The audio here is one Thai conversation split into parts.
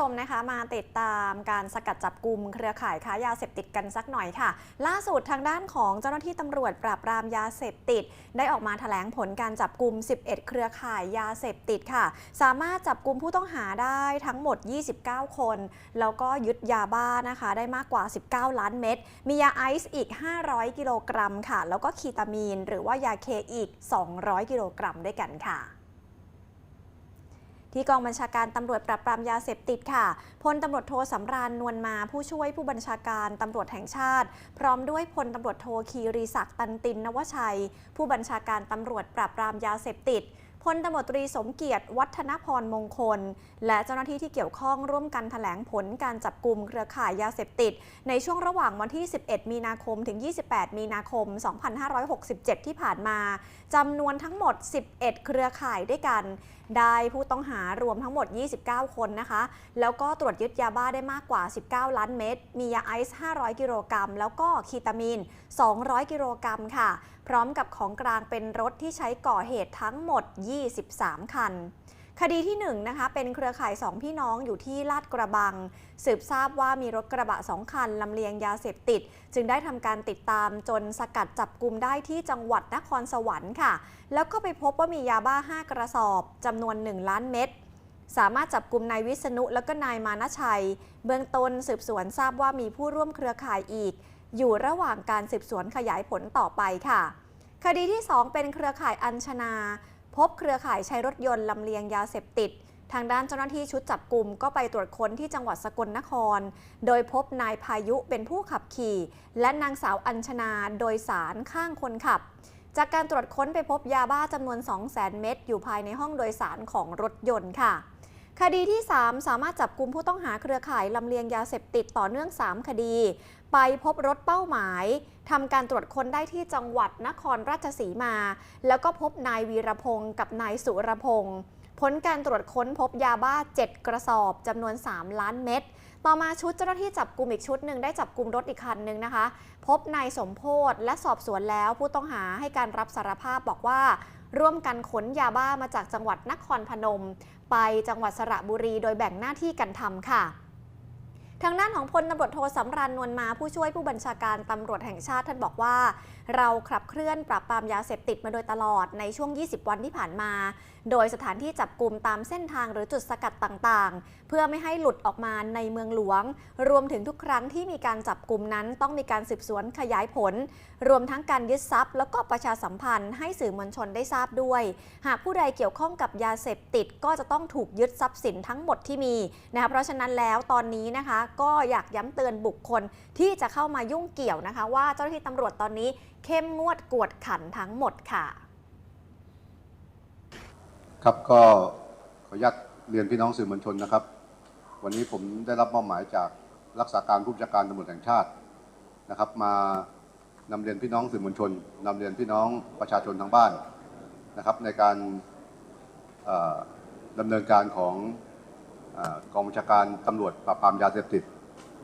ชมนะคะมาติดตามการสกัดจับกลุ่มเครือข่ายค้ายาเสพติดกันสักหน่อยค่ะ ล่าสุดทางด้านของเจ้าหน้าที่ตำรวจปราบปรามยาเสพติด ได้ออกมาแถลงผลการจับกลุ่ม 11 เครือข่ายยาเสพติดค่ะ สามารถจับกลุ่มผู้ต้องหาได้ทั้งหมด 29 คน แล้วก็ยึดยาบ้านะคะ ได้มากกว่า 19 ล้านเม็ดมียาไอซ์อีก 500 กิโลกรัมค่ะ แล้วก็คีตามีน หรือว่ายาเคอีก 200 กิโลกรัมด้วยกันค่ะ ที่กองบัญชาการตำรวจปราบปรามยาเสพติดค่ะ พลตำรวจโทสำรานนวลมาผู้ช่วยผู้บัญชาการตำรวจแห่งชาติ พร้อมด้วยพลตำรวจโทคีรีศักดิ์ตันตินนวชัย ผู้บัญชาการตำรวจปราบปรามยาเสพติด พลตำรวจตรีสมเกียรติ วัฒนพรมงคล และเจ้าหน้าที่ที่เกี่ยวข้องร่วมกันแถลงผลการจับกลุ่มเครือข่ายยาเสพติด ในช่วงระหว่างวันที่ 11 มีนาคมถึง 28 มีนาคม 2567 ที่ผ่านมาจำนวนทั้งหมด 11 เครือข่ายด้วยกัน ได้ผู้ต้องหารวมทั้งหมด 29 คนนะคะ แล้วก็ตรวจยึดยาบ้าได้มากกว่า 19 ล้านเม็ดมียาไอซ์ 500 กิโลกรัม แล้วก็คีตามีน 200 กิโลกรัมค่ะ พร้อมกับของกลางเป็นรถที่ใช้ก่อเหตุทั้งหมด23 คัน คดีที่1นงนะคะเป็นเครือข่าย 2 พี่น้องอยู่ที่ลาดกระบัง สืบทราบว่ามีรถกระบะ 2 คันลำเลียงยาเสพติด จึงได้ทำการติดตามจนสกัดจับกลุ่มได้ที่จังหวัดนครสวรรค์ค่ะ แล้วก็ไปพบว่ามียาบ้า 5 กระสอบจำนวน 1 ล้านเม็ดสามารถจับกลุ่มนายวิษณุและก็นายมานชัย เบื้องต้นสืบสวนทราบว่ามีผู้ร่วมเครือข่ายอีก อยู่ระหว่างการสืบสวนขยายผลต่อไปค่ะ คดีที่ 2 เป็นเครือข่ายอัญชนา พบเครือข่ายใช้รถยนต์ลำเลียงยาเสพติด ทางด้านเจ้าหน้าที่ชุดจับกลุ่มก็ไปตรวจค้นที่จังหวัดสกลนคร โดยพบนายพายุเป็นผู้ขับขี่ และนางสาวอัญชนาโดยสารข้างคนขับ จากการตรวจค้นไปพบยาบ้าจำนวน 200,000 เม็ดอยู่ภายในห้องโดยสารของรถยนต์ค่ะ คดีที่ 3 สามารถจับกลุ่มผู้ต้องหาเครือข่ายลำเลียงยาเสพติดต่อเนื่อง 3 คดี ไปพบรถเป้าหมายทำการตรวจค้นได้ที่จังหวัดนครราชสีมา แล้วก็พบนายวีรพงศ์กับนายสุรพงศ์ผลการตรวจค้นพบยาบ้า 7 กระสอบจำนวน 3 ล้านเม็ดต่อมาชุดเจ้าหน้าที่จับกลุ่มอีกชุดหนึ่งได้จับกลุ่มรถอีกคันหนึ่งนะคะ พบนายสมโพธและสอบสวนแล้วผู้ต้องหาให้การรับสารภาพบอกว่า ร่วมกันขนยาบ้ามาจากจังหวัดนครพนม ไปจังหวัดสระบุรี โดยแบ่งหน้าที่กันทำค่ะ ทางด้านของพลตำรวจโทสำราญนวลมาผู้ช่วยผู้บัญชาการตำรวจแห่งชาติท่านบอกว่า เราขับเคลื่อนปราบปรามยาเสพติดมาโดยตลอดในช่วง 20 วันที่ผ่านมา โดยสถานที่จับกลุ่มตามเส้นทางหรือจุดสกัดต่างๆ เพื่อไม่ให้หลุดออกมาในเมืองหลวง รวมถึงทุกครั้งที่มีการจับกลุ่มนั้นต้องมีการสืบสวนขยายผล รวมทั้งการยึดทรัพย์ แล้วก็ประชาสัมพันธ์ให้สื่อมวลชนได้ทราบด้วย หากผู้ใดเกี่ยวข้องกับยาเสพติดก็จะต้องถูกยึดทรัพย์สินทั้งหมดที่มีนะคะเพราะฉะนั้นแล้วตอนนี้นะคะก็อยากย้ำเตือนบุคคลที่จะเข้ามายุ่งเกี่ยวนะคะ ว่าเจ้าหน้าที่ตำรวจตอนนี้เข้มงวดกวดขันทั้งหมดค่ะ ครับก็ขออนุญาตเรียนพี่น้องสื่อมวลชนนะครับ วันนี้ผมได้รับมอบหมายจากรักษาการผู้บัญชาการตำรวจแห่งชาตินะครับ มานำเรียนพี่น้องสื่อมวลชนนำเรียนพี่น้องประชาชนทางบ้านนะครับ ในการเอ่อดำเนินการของ กองบัญชาการตำรวจปราบปรามยาเสพติด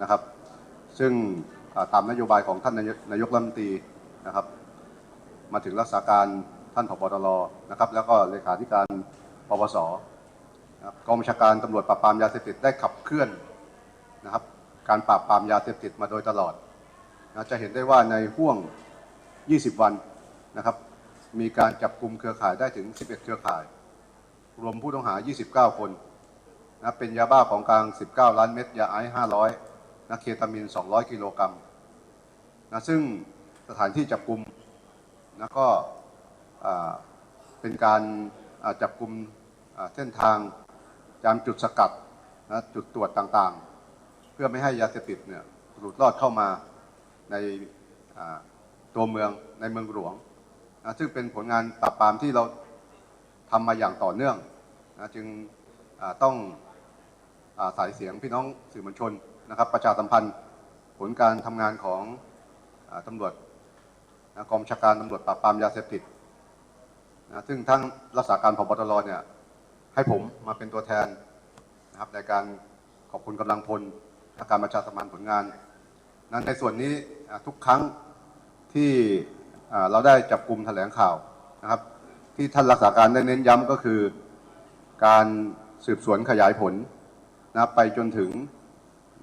นะครับ ซึ่งตามนโยบายของท่านนายกรัฐมนตรีนะครับ มาถึงรักษาการท่านผบตรนะครับ แล้วก็เลขาธิการปปสนะกองบัญชาการตำรวจปราบปรามยาเสพติดได้ขับเคลื่อนนะครับ การปราบปรามยาเสพติดมาโดยตลอดนะจะเห็นได้ว่าในห่วง 20 วันนะครับ มีการจับกลุ่มเครือข่ายได้ถึง 11 เครือข่าย รวมผู้ต้องหา 29 คน นะเป็นยาบ้าของกลาง 19 ล้านเม็ดยาไอซ์500นะเคตามีน200 กิโลกรัมนะซึ่งสถานที่จับกลุ่มแล้วก็เป็นการจับกลุ่มเส้นทางจามจุดสกัดนะจุดตรวจต่างๆ เพื่อไม่ให้ยาเสพติดเนี่ยหลุดลอดเข้ามาในตัวเมืองในเมืองหลวงนะซึ่งเป็นผลงานปราบปรามที่เราทำมาอย่างต่อเนื่องนะจึงต้อง สายเสียงพี่น้องสื่อมวลชนนะครับ ประชาสัมพันธ์ผลการทำงานของอาตำรวจนะกองชาการตำรวจปราบปรามยาเสพติดนะซึ่งทั้งรักษาการพบตรเนี่ยให้ผมมาเป็นตัวแทนนะครับในการขอบคุณกำลังพลและการประชาสัมพันธ์ผลงาน นั้นในส่วนนี้ทุกครั้งที่เราได้จับกลุ่มแถลงข่าวนะครับ ที่ท่านรักษาการได้เน้นย้ำก็คือการสืบสวนขยายผล นะไปจนถึง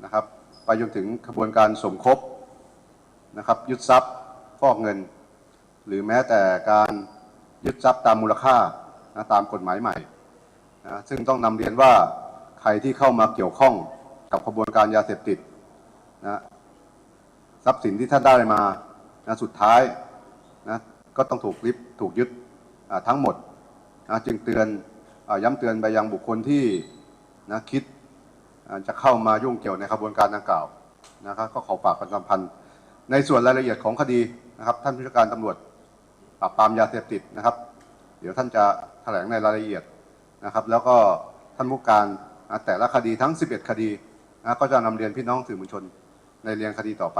นะครับไปจนถึงขบวนการสมคบนะครับยึดทรัพย์ฟอกเงิน หรือแม้แต่การยึดทรัพย์ตามมูลค่านะตามกฎหมายใหม่นะซึ่งต้องนำเรียนว่าใครที่เข้ามาเกี่ยวข้องกับขบวนการยาเสพติดนะทรัพย์สินที่ท่านได้มานะสุดท้ายนะก็ต้องถูกริบถูกยึดทั้งหมดนะจึงเตือนอย้ำเตือนไปยังบุคคลที่นะคิด จะเข้ามายุ่งเกี่ยวในขบวนการดังกล่าวนะครับก็ขอฝากประชาสัมพันธ์ ในส่วนรายละเอียดของคดีนะครับ ท่านผู้การตำรวจปราบปรามยาเสพติดนะครับ เดี๋ยวท่านจะแถลงในรายละเอียดนะครับ แล้วก็ท่านผู้การแต่ละคดีทั้ง 11 คดีนะก็จะนำเรียนพี่น้องสื่อมวลชนในเรียงคดีต่อไป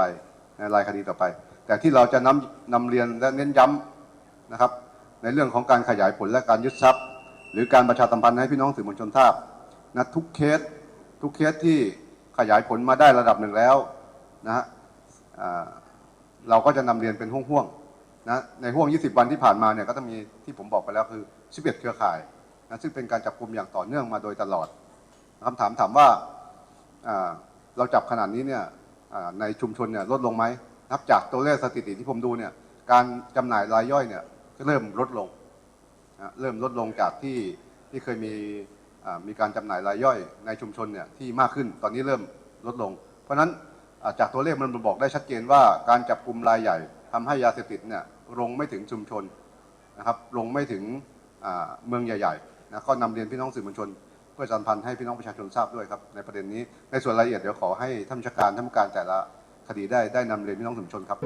ในรายคดีต่อไป แต่ที่เราจะนำนำเรียนและเน้นย้ำนะครับ ในเรื่องของการขยายผลและการยึดทรัพย์ หรือการประชาสัมพันธ์ให้พี่น้องสื่อมวลชนทราบนะทุกเคส ทุกเคสที่ขยายผลมาได้ระดับหนึ่งแล้วนะฮะเราก็จะนำเรียนเป็นห่วงๆนะในห่วง 20 วันที่ผ่านมาเนี่ยก็จะมีที่ผมบอกไปแล้วคือ 11 เครือข่ายนะซึ่งเป็นการจับกลุ่มอย่างต่อเนื่องมาโดยตลอดคำถามถามว่าเราจับขนาดนี้เนี่ยในชุมชนเนี่ยลดลงไหมนับจากตัวเลขสถิติที่ผมดูเนี่ยการจำหน่ายรายย่อยเนี่ยก็เริ่มลดลงนะเริ่มลดลงจากที่ที่เคยมี มีการจำหน่ายรายย่อยในชุมชนเนี่ยที่มากขึ้นตอนนี้เริ่มลดลง เพราะฉะนั้นจากตัวเลขมันบอกได้ชัดเจนว่าการจับกลุ่มรายใหญ่ทำให้ยาเสพติดเนี่ยลงไม่ถึงชุมชนนะครับลงไม่ถึงเมืองใหญ่ๆนะก็นำเรียนพี่น้องสื่อมวลชน เพื่อสัมพันธ์ให้พี่น้องประชาชนทราบด้วยครับในประเด็นนี้ในส่วนรายละเอียดเดี๋ยวขอให้ท่านผู้จัดการท่านการแต่ละคดีได้ได้นำเรียนพี่น้องสื่อมวลชนครับ